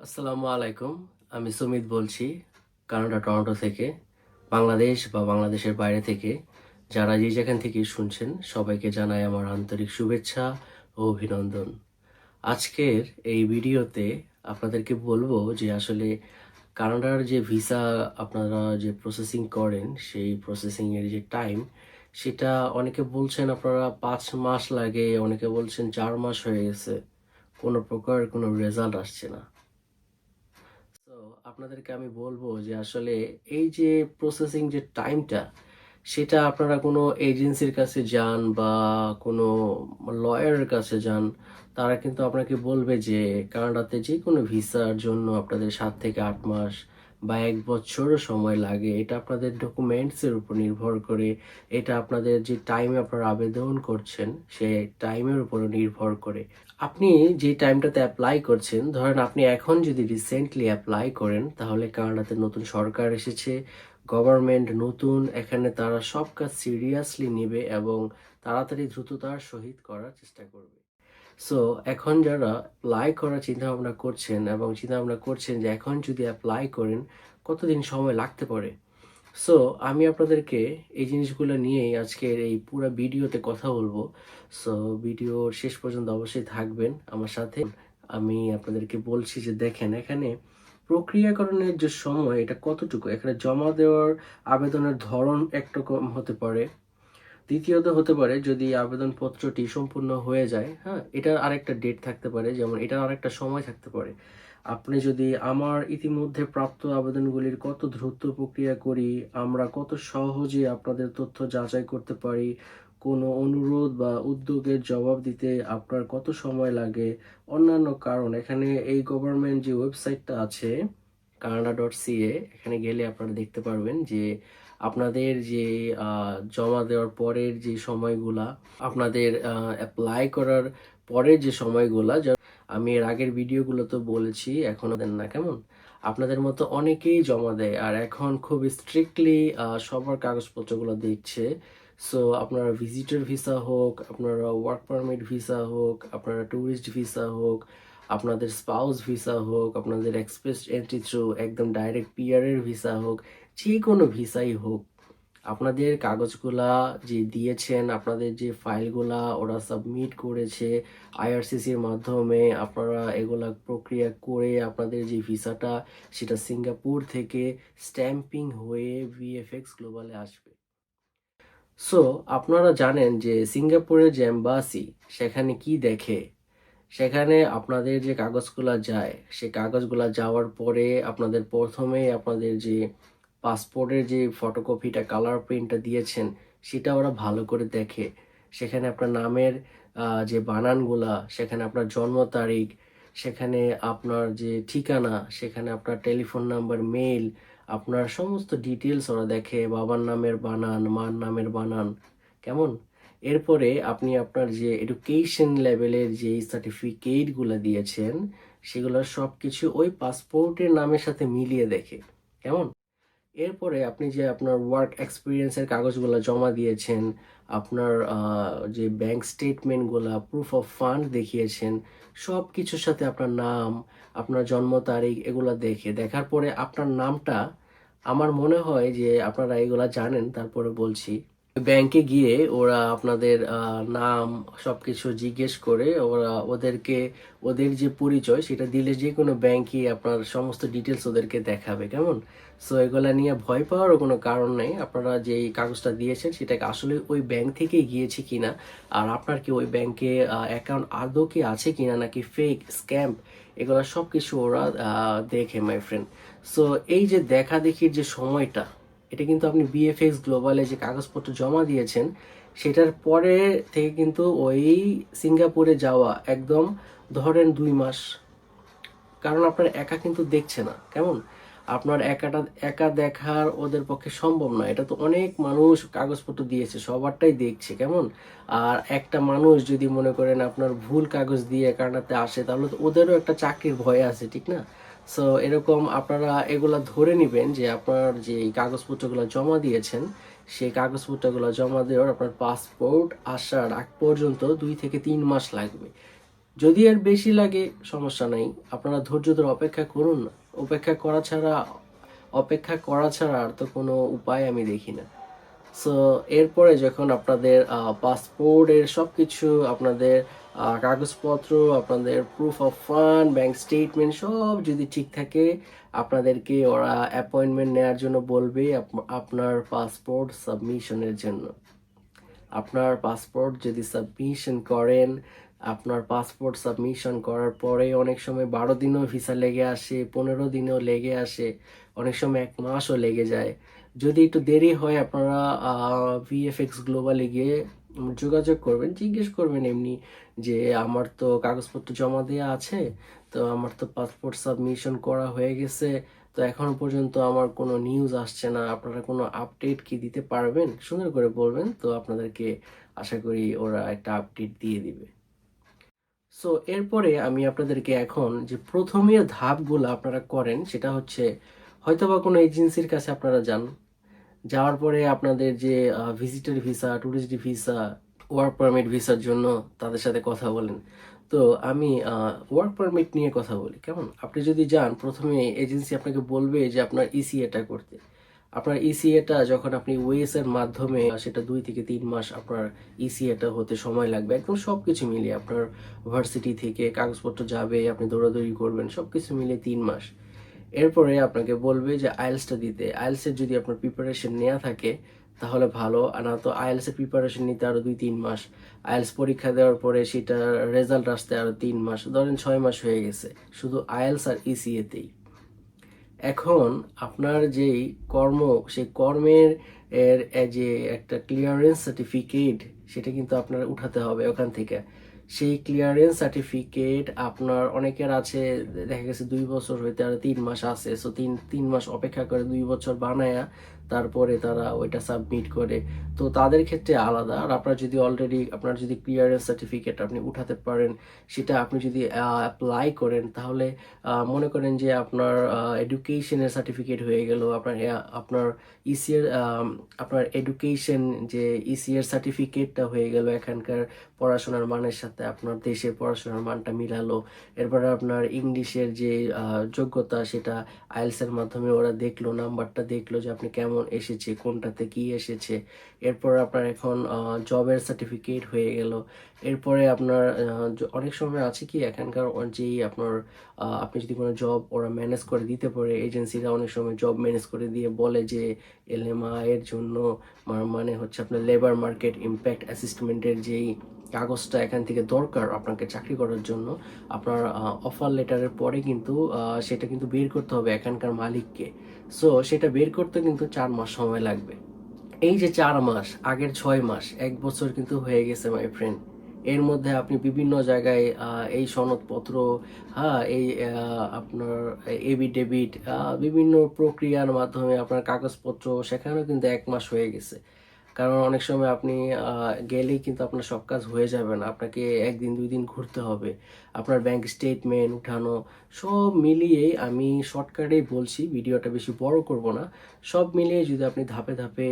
আসসালামু আলাইকুম, আমি সুমিত বলছি কানাডা, টরন্টো থেকে। বাংলাদেশ বা বাংলাদেশের বাইরে থেকে যারা যে যেখান থেকে শুনছেন, সবাইকে জানাই আমার আন্তরিক শুভেচ্ছা ও অভিনন্দন। আজকের এই ভিডিওতে আপনাদেরকে বলব যে আসলে কানাডার যে ভিসা আপনারা যে প্রসেসিং করেন, সেই প্রসেসিং এর যে টাইম সেটা অনেকে বলছেন আপনারা পাঁচ মাস লাগে, অনেকে বলছেন চার মাস হয়ে গেছে। কোনো প্রকার কোনো রেজাল্ট আসছে না। আপনাদেরকে আমি বলব যে আসলে এই যে প্রসেসিং যে টাইমটা সেটা আপনারা কোনো এজেন্সির কাছে যান বা কোনো লয়ারের কাছে যান, তারা কিন্তু আপনাকে বলবে যে কানাডাতে যে কোনো ভিসার জন্য আপনাদের সাত থেকে আট মাস বা এক বছরও সময় লাগে, এটা আপনাদের ডকুমেন্টসের উপর নির্ভর করে। এটা আপনাদের যে টাইমে আপনারা আবেদন করছেন সেই টাইমের উপর নির্ভর করে। আপনি যে টাইমটাতে অ্যাপ্লাই করছেন, ধরেন আপনি এখন যদি রিসেন্টলি অ্যাপ্লাই করেন, তাহলে কানাডাতে নতুন সরকার এসেছে গভর্নমেন্ট নতুন, এখানে তারা সব কাজ সিরিয়াসলি নেবে এবং তাড়াতাড়ি দ্রুততার সহিত করার চেষ্টা করবে। সো এখন যারা অ্যাপ্লাই করার চিন্তা ভাবনা করছেন এবং চিন্তা ভাবনা করছেন যে এখন যদি অ্যাপ্লাই করেন, কতদিন সময় লাগতে পারে? সো আমি আপনাদেরকে এই জিনিসগুলো নিয়েই আজকের এই পুরো ভিডিওতে কথা বলব। সো ভিডিওর শেষ পর্যন্ত অবশ্যই থাকবেন আমার সাথে। আমি আপনাদেরকে বলছি যে দেখেন, এখানে প্রক্রিয়াকরণের যে সময়, এটা কতটুকু? এখানে জমা দেওয়ার আবেদনের ধরন একরকম হতে পারে। দ্বিতীয়ত হতে পারে যদি আবেদনপত্রটি সম্পূর্ণ হয়ে যায় হ্যাঁ এটার আরেকটা ডেট থাকতে পারে, যেমন এটার আরেকটা সময় থাকতে পারে। আপনি যদি আমার ইতিমধ্যে প্রাপ্ত আবেদনগুলির কত দ্রুত প্রক্রিয়া করি, আমরা কত সহজে আপনাদের তথ্য যাচাই করতে পারি, কোনো অনুরোধ বা উদ্যোগের জবাব দিতে আপনার কত সময় লাগে, অন্যান্য কারণ, এখানে এই গভর্নমেন্ট যে ওয়েবসাইটটা আছে কানাডা ডট সিএ এখানে গেলে আপনারা দেখতে পারবেন যে আপনাদের যে জমা দেওয়ার পরের যে সময়গুলা, আপনাদের অ্যাপ্লাই করার পরের যে সময়গুলা আমি এর আগের ভিডিওগুলো তো বলেছি, এখনও দেন না, কেমন? আপনাদের মতো অনেকেই জমা দেয়, আর এখন খুব স্ট্রিক্টলি সবার কাগজপত্রগুলো দেখছে। সো আপনারা ভিজিটর ভিসা হোক, আপনারা ওয়ার্ক পারমিট ভিসা হোক, আপনারা ট্যুরিস্ট ভিসা হোক, আপনাদের স্পাউস ভিসা হোক, আপনাদের এক্সপ্রেস এন্ট্রি থ্রু একদম ডাইরেক্ট পিয়ারের ভিসা হোক যে কোনো ভিসাই হোক, আপনাদের কাগজগুলা যে দিয়েছেন, আপনাদের যে ফাইলগুলা ওরা সাবমিট করেছে আইআরসিসির মাধ্যমে, আপনারা এগুলা প্রক্রিয়া করে আপনাদের যে ভিসাটা, সেটা সিঙ্গাপুর থেকে স্ট্যাম্পিং হয়ে ভিএফএক্স গ্লোবালে আসবে। সো আপনারা জানেন যে সিঙ্গাপুরের যে এম্বাসি, সেখানে কি দেখে? সেখানে আপনাদের যে কাগজগুলা যায়, সে কাগজগুলা যাওয়ার পরে আপনাদের প্রথমে আপনাদের যে পাসপোর্টের যে ফটোকপিটা কালার প্রিন্টটা দিয়েছেন, সেটা ওরা ভালো করে দেখে। সেখানে আপনার নামের যে বানানগুলা, সেখানে আপনার জন্ম তারিখ, সেখানে আপনার যে ঠিকানা, সেখানে আপনার টেলিফোন নাম্বার মেইল আপনার সমস্ত ডিটেলস ওরা দেখে, বাবার নামের বানান, মার নামের বানান, কেমন? এরপরে আপনি আপনার যে এডুকেশন লেভেলের যে সার্টিফিকেটগুলো দিয়েছেন, সেগুলো সব কিছু ওই পাসপোর্টের নামের সাথে মিলিয়ে দেখে, কেমন? এরপরে আপনি যে আপনার ওয়ার্ক এক্সপিরিয়েন্সের কাগজগুলো জমা দিয়েছেন, আপনার যে ব্যাংক স্টেটমেন্টগুলো প্রুফ অফ ফান্ড দেখিয়েছেন সব কিছুর সাথে আপনার নাম, আপনার জন্ম তারিখ এগুলো দেখে, দেখার পরে আপনার নামটা, আমার মনে হয় যে আপনারা এগুলো জানেন, তারপরে বলছি। ব্যাংকে গিয়ে ওরা আপনাদের নাম সবকিছু জিজ্ঞেস করে ওরা ওদেরকে, ওদের যে পরিচয় সেটা দিলে যে কোনো ব্যাংকই আপনার সমস্ত ডিটেলস ওদেরকে দেখাবে, কেমন? সো এগুলা নিয়ে ভয় পাওয়ারও কোনো কারণ নেই। আপনারা যে কাগজটা দিয়েছেন সেটাকে আসলে ওই ব্যাংক থেকে গিয়েছে কিনা, আর আপনার কি ওই ব্যাংকে অ্যাকাউন্ট আদৌ কি আছে কিনা নাকি ফেক স্ক্যাম এগুলো সব কিছু ওরা দেখে মাই ফ্রেন্ড সো এই যে দেখা দেখির যে সময়টা এটা কিন্তু আপনি বিএফএক্স গ্লোবালে যে কাগজপত্র জমা দিয়েছেন, সেটার পরে থেকে কিন্তু ওই সিঙ্গাপুরে যাওয়া একদম ধরেন দুই মাস। কারণ আপনার একা কিন্তু দেখছে না, কেমন? আপনার একাটা, একা দেখার ওদের পক্ষে সম্ভব নয় এটা তো অনেক মানুষ কাগজপত্র দিয়েছে, সবারটাই দেখছে, কেমন? আর একটা মানুষ যদি মনে করেন আপনার ভুল কাগজ দিয়ে কানাডাতে আসে, তাহলে তো ওদেরও একটা চাকরির ভয় আছে, ঠিক না? সো এরকম আপনারা এগুলা ধরে নেবেন যে আপনার যে কাগজপত্রগুলো জমা দিয়েছেন, সেই কাগজপত্রগুলো জমা দেওয়ার আপনার পাসপোর্ট আসার আগ পর্যন্ত দুই থেকে তিন মাস লাগবে। যদি আর বেশি লাগে, সমস্যা নাই। আপনারা ধৈর্য ধরে অপেক্ষা করুন অপেক্ষা করা ছাড়া, অপেক্ষা করা ছাড়া আর তো কোনো উপায় আমি দেখি না। সো এরপরে যখন আপনাদের পাসপোর্টের সব কিছু আপনাদের কাগজপত্র, আপনাদের proof of fund bank statement সব যদি ঠিক থাকে, আপনাদেরকে ওরা অ্যাপয়েন্টমেন্ট নেওয়ার জন্য বলবে আপ- আপনার পাসপোর্ট সাবমিশনের জন্য। আপনার পাসপোর্ট যদি সাবমিশন করেন, আপনার পাসপোর্ট সাবমিশন করার পরে অনেক সময় বারো দিনও ভিসা লেগে আসে, পনেরো দিনও লেগে আসে, অনেক সময় এক মাসও লেগে যায়। যদি একটু দেরি হয় আপনারা ভিএফএক্স গ্লোবালে গিয়ে যোগাযোগ করবেন, জিজ্ঞেস করবেন এমনি যে আমার তো কাগজপত্র জমা দেওয়া আছে, তো আমার তো পাসপোর্ট সাবমিশন করা হয়ে গেছে, তো এখনও পর্যন্ত আমার কোনো নিউজ আসছে না, আপনারা কোনো আপডেট কি দিতে পারবেন? সুন্দর করে বলবেন, তো আপনাদেরকে আশা করি ওরা একটা আপডেট দিয়ে দিবে। সো এরপরে আমি আপনাদেরকে এখন যে প্রথমের ধাপগুলো আপনারা করেন, সেটা হচ্ছে হয়তোবা কোনো এজেন্সির কাছে আপনারা যান যাওয়ার পরে আপনাদের যে visitor visa tourist visa work permit ভিসার জন্য তাদের সাথে কথা বলেন। তো আমি ওয়ার্ক পারমিট নিয়ে কথা বলি। কেমন? আপনি যদি যান, প্রথমে এজেন্সি আপনাকে বলবে যে আপনার ইসিএটা করতে। আপনার ইসিএটা যখন আপনি ওয়েস এর মাধ্যমে, সেটা দুই থেকে তিন মাস আপনার ইসিএটা হতে সময় লাগবে। একদম সবকিছু মিলিয়ে আপনার ভার্সিটি থেকে কাগজপত্র যাবে, আপনি দৌড়াদৌড়ি করবেন, সবকিছু মিলিয়ে তিন মাস। এরপরে আপনাকে বলবে যে আইএলসটা দিতে। আইএলসের যদি আপনার প্রিপারেশন নেওয়া থাকে, তাহলে ভালো। আর না তো আইএলস এর প্রিপারেশন নিতে আরও দুই তিন মাস। আইএলস পরীক্ষা দেওয়ার পরে সেটা রেজাল্ট আসতে আরও তিন মাস। ধরেন ছয় মাস হয়ে গেছে। শুধু আইএলস আর ইসিএতেই এখন আপনার যেই কর্ম, সেই কর্মের এর যে একটা ক্লিয়ারেন্স সার্টিফিকেট সেটা কিন্তু আপনার উঠাতে হবে ওখান থেকে। সেই ক্লিয়ারেন্স সার্টিফিকেট আপনার অনেকের আছে, দেখা গেছে দুই বছর হইতে আর তিন মাস আছে সো তিন তিন মাস অপেক্ষা করে দুই বছর বানায়া তারপরে তারা ওইটা সাবমিট করে। তো তাদের ক্ষেত্রে আলাদা, আর আপনার যদি অলরেডি আপনার যদি ক্লিয়ারেন্স সার্টিফিকেট আপনি উঠাতে পারেন, সেটা আপনি যদি অ্যাপ্লাই করেন, তাহলে মনে করেন যে আপনার এডুকেশনের সার্টিফিকেট হয়ে গেল, আপনার আপনার ইসিএর আপনার এডুকেশন যে ইসিএর সার্টিফিকেটটা হয়ে গেল এখানকার পড়াশোনার মানের সাথে আপনার দেশের পড়াশোনার মানটা মিলালো। এরপরে আপনার ইংলিশের যে যোগ্যতা সেটা আইলসের মাধ্যমে ওরা দেখল, নাম্বারটা দেখল যে আপনি কেমন এসেছে, কোনটাতে কি এসেছে। এরপর আপনার এখন জবের সার্টিফিকেট হয়ে গেল। এরপরে আপনার অনেক সময় আছে কি, এখানকার যেই আপনার আপনি যদি কোনো জব ওরা ম্যানেজ করে দিতে পারে এজেন্সিরা অনেক সময় জব ম্যানেজ করে দিয়ে বলে যে এলএমআই এর জন্য মানে হচ্ছে আপনার লেবার মার্কেট ইম্প্যাক্ট অ্যাসিস্টমেন্টের যেই কাগজটা এখান থেকে দরকার আপনাকে চাকরি করার জন্য, আপনার অফার লেটারের পরে কিন্তু সেটা কিন্তু বের করতে হবে এখানকার মালিককে। সো সেটা বের করতে কিন্তু চার মাস সময় লাগবে। এই যে চার মাস, আগের ছয় মাস, এক বছর কিন্তু হয়ে গেছে মাই ফ্রেন্ড এর মধ্যে আপনি বিভিন্ন জায়গায় এই সনদপত্র হ্যাঁ এই আপনার এভিডেভিট বিভিন্ন প্রক্রিয়ার মাধ্যমে আপনার কাগজপত্র, সেখানেও কিন্তু এক মাস হয়ে গেছে। কারণ অনেক সময় আপনি গেলেই কিন্তু আপনার সব কাজ হয়ে যাবে না। আপনাকে একদিন, দুই দিন ঘুরতে হবে। আপনার ব্যাংক স্টেটমেন্ট উঠানো, সব মিলিয়ে আমি শর্টকাটেই বলছি, ভিডিওটা বেশি বড় করব না। সব মিলিয়ে যদি আপনি ধাপে ধাপে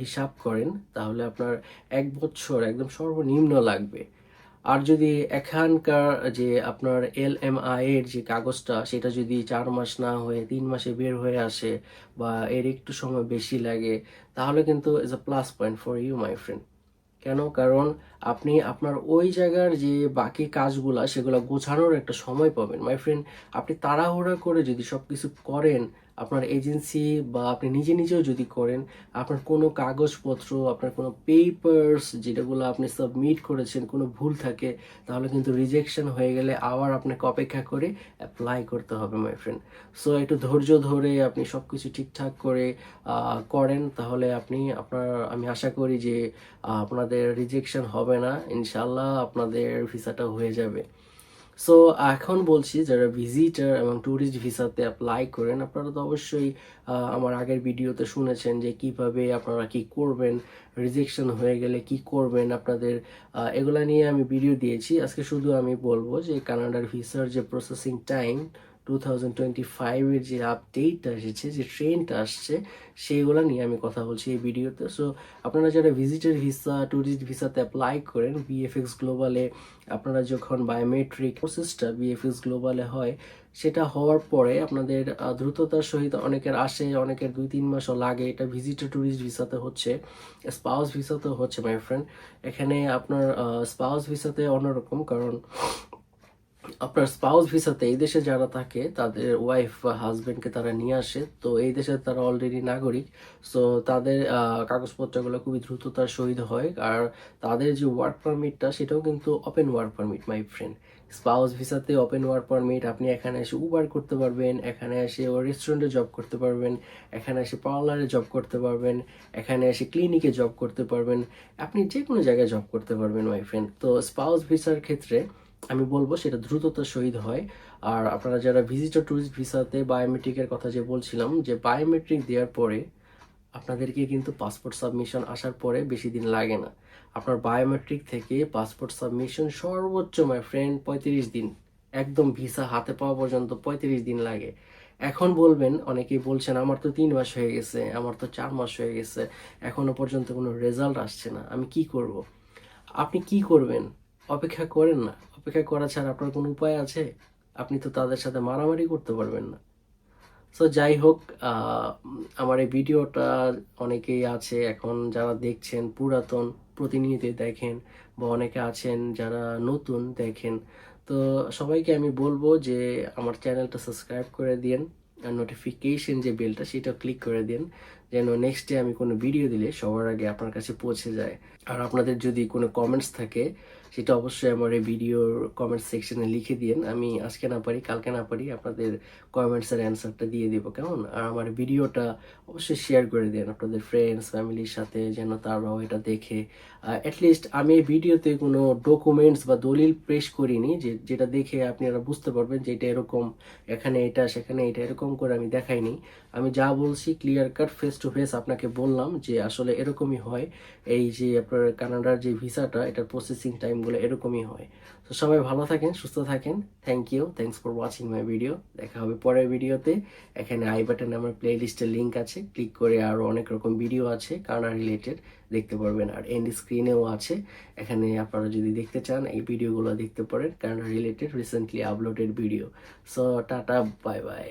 হিসাব করেন, তাহলে আপনার এক বছর একদম সর্বনিম্ন লাগবে। আর যদি এখানকার যে আপনার এল এম এর যে কাগজটা, সেটা যদি চার মাস না হয়ে, তিন মাসে বের হয়ে আসে বা এর একটু সময় বেশি লাগে, তাহলে কিন্তু is a plus point for you my friend কেন? কারণ আপনি আপনার ওই জায়গার যে বাকি কাজগুলা, সেগুলো গোছানোর একটা সময় পাবেন মাই ফ্রেন্ড আপনি তাড়াহুড়া করে যদি সব কিছু করেন আপনার এজেন্সি বা আপনি নিজে নিজেও যদি করেন, আপনার কোনো কাগজপত্র, আপনার কোনো পেপার্স যেটাগুলো আপনি সাবমিট করেছেন, কোনো ভুল থাকে, তাহলে কিন্তু রিজেকশন হয়ে গেলে আবার আপনাকে অপেক্ষা করে অ্যাপ্লাই করতে হবে মাই ফ্রেন্ড সো একটু ধৈর্য ধরে আপনি সব কিছু ঠিকঠাক করে করেন, তাহলে আপনি আপনার, আমি আশা করি যে আপনাদের রিজেকশন হবে না। ইনশাল্লাহ আপনাদের ভিসাটা হয়ে যাবে। সো এখন বলছি যারা ভিজিটার এবং ট্যুরিস্ট ভিসাতে অ্যাপ্লাই করেন, আপনারা তো অবশ্যই আমার আগের ভিডিওতে শুনেছেন যে কীভাবে আপনারা কি করবেন রিজেকশন হয়ে গেলে কি করবেন, আপনাদের এগুলা নিয়ে আমি ভিডিও দিয়েছি। আজকে শুধু আমি বলব যে কানাডার ভিসার যে processing time two thousand twenty ফাইভের যে আপডেটটা এসেছে, যে ট্রেনটা আসছে, সেইগুলো নিয়ে আমি কথা বলছি এই ভিডিওতে। সো আপনারা যারা ভিজিটার ভিসা ট্যুরিস্ট ভিসাতে অ্যাপ্লাই করেন বিএফএক্স গ্লোবালে আপনারা যখন বায়োমেট্রিক প্রসেসটা বিএফএক্স গ্লোবালে হয়, সেটা হওয়ার পরে আপনাদের দ্রুততার সহিত অনেকের আসে, অনেকের দুই তিন মাসও লাগে। এটা ভিজিটার ট্যুরিস্ট ভিসাতে হচ্ছে স্পাউস ভিসাতে হচ্ছে মাই ফ্রেন্ড এখানে আপনার স্পাউস ভিসাতে অন্যরকম, কারণ আপনার স্পাউস ভিসাতে এই দেশে যারা থাকে, তাদের ওয়াইফ বা হাজবেন্ডকে তারা নিয়ে আসে। তো এই দেশে তারা অলরেডি নাগরিক সো তাদের কাগজপত্রগুলো খুবই দ্রুততার সহিত হয়। আর তাদের যে ওয়ার্ক পারমিটটা সেটাও কিন্তু open work permit my friend spouse ভিসাতে open work permit আপনি এখানে এসে উবার করতে পারবেন, এখানে এসে রেস্টুরেন্টে জব করতে পারবেন, এখানে এসে পার্লারে জব করতে পারবেন, এখানে এসে ক্লিনিকে জব করতে পারবেন। আপনি যে কোনো জায়গায় জব করতে পারবেন মাই ফ্রেন্ড তো স্পাউস ভিসার ক্ষেত্রে আমি বলব সেটা দ্রুততার সহিত হয়। আর আপনারা যারা ভিজিটর ট্যুরিস্ট ভিসাতে বায়োমেট্রিকের কথা যে বলছিলাম, যে বায়োমেট্রিক দেওয়ার পরে আপনাদেরকে কিন্তু পাসপোর্ট সাবমিশন আসার পরে বেশি দিন লাগে না। আপনার বায়োমেট্রিক থেকে পাসপোর্ট সাবমিশন সর্বোচ্চ মাই ফ্রেন্ড পঁয়ত্রিশ দিন। একদম ভিসা হাতে পাওয়া পর্যন্ত পঁয়ত্রিশ দিন লাগে। এখন বলবেন, অনেকেই বলছেন, আমার তো তিন মাস হয়ে গেছে, আমার তো চার মাস হয়ে গেছে, এখনও পর্যন্ত কোনো রেজাল্ট আসছে না, আমি কি করব? আপনি কি করবেন? অপেক্ষা করেন না। অপেক্ষা করা ছাড়া আপনার কোনো উপায় আছে? আপনি তো তাদের সাথে মারামারি করতে পারবেন না। সো যাই হোক আমার এই ভিডিওটা অনেকেই আছে এখন যারা দেখছেন, পুরাতন প্রতিনিয়ত দেখেন বা অনেকে আছেন যারা নতুন দেখেন। তো সবাইকে আমি বলব যে আমার চ্যানেলটা সাবস্ক্রাইব করে দিন আর নোটিফিকেশন যে বেলটা সেটা ক্লিক করে দিন যেন নেক্সট ডে আমি কোনো ভিডিও দিলে সবার আগে আপনার কাছে পৌঁছে যায়। আর আপনাদের যদি কোনো কমেন্টস থাকে সেটা অবশ্যই আমার এই ভিডিওর কমেন্ট সেকশনে লিখে দিন আমি আজকে না পারি, কালকে না পারি আপনাদের কমেন্টসের অ্যান্সারটা দিয়ে দিব, কেমন? আর আমার ভিডিওটা অবশ্যই শেয়ার করে দিন আপনাদের ফ্রেন্ডস ফ্যামিলির সাথে, যেন তারাও এটা দেখে। অ্যাটলিস্ট আমি এই ভিডিওতে কোনো ডকুমেন্টস বা দলিল পেশ করিনি, যে, যেটা দেখে আপনারা বুঝতে পারবেন যে এটা এরকম, এখানে এটা, সেখানে এটা, এরকম করে আমি দেখাইনি। আমি যা বলছি clear cut face to face আপনাকে বললাম যে আসলে এরকমই হয়। এই যে আপনার কানাডার যে ভিসাটা, এটার প্রসেসিং টাইমগুলো এরকমই হয়। তো সবাই ভালো থাকেন, সুস্থ থাকেন। Thank you thanks for watching my video দেখা হবে পরের ভিডিওতে এখানে আই বাটনে আমার প্লে লিস্টের লিঙ্ক আছে। ক্লিক করে আরও অনেক রকম ভিডিও আছে কানাডা রিলেটেড দেখতে পারবেন। আর এন্ড স্ক্রিনেও আছে। এখানে আপনারা যদি দেখতে চান, এই ভিডিওগুলো দেখতে পারেন Canada related recently uploaded video so tata bye bye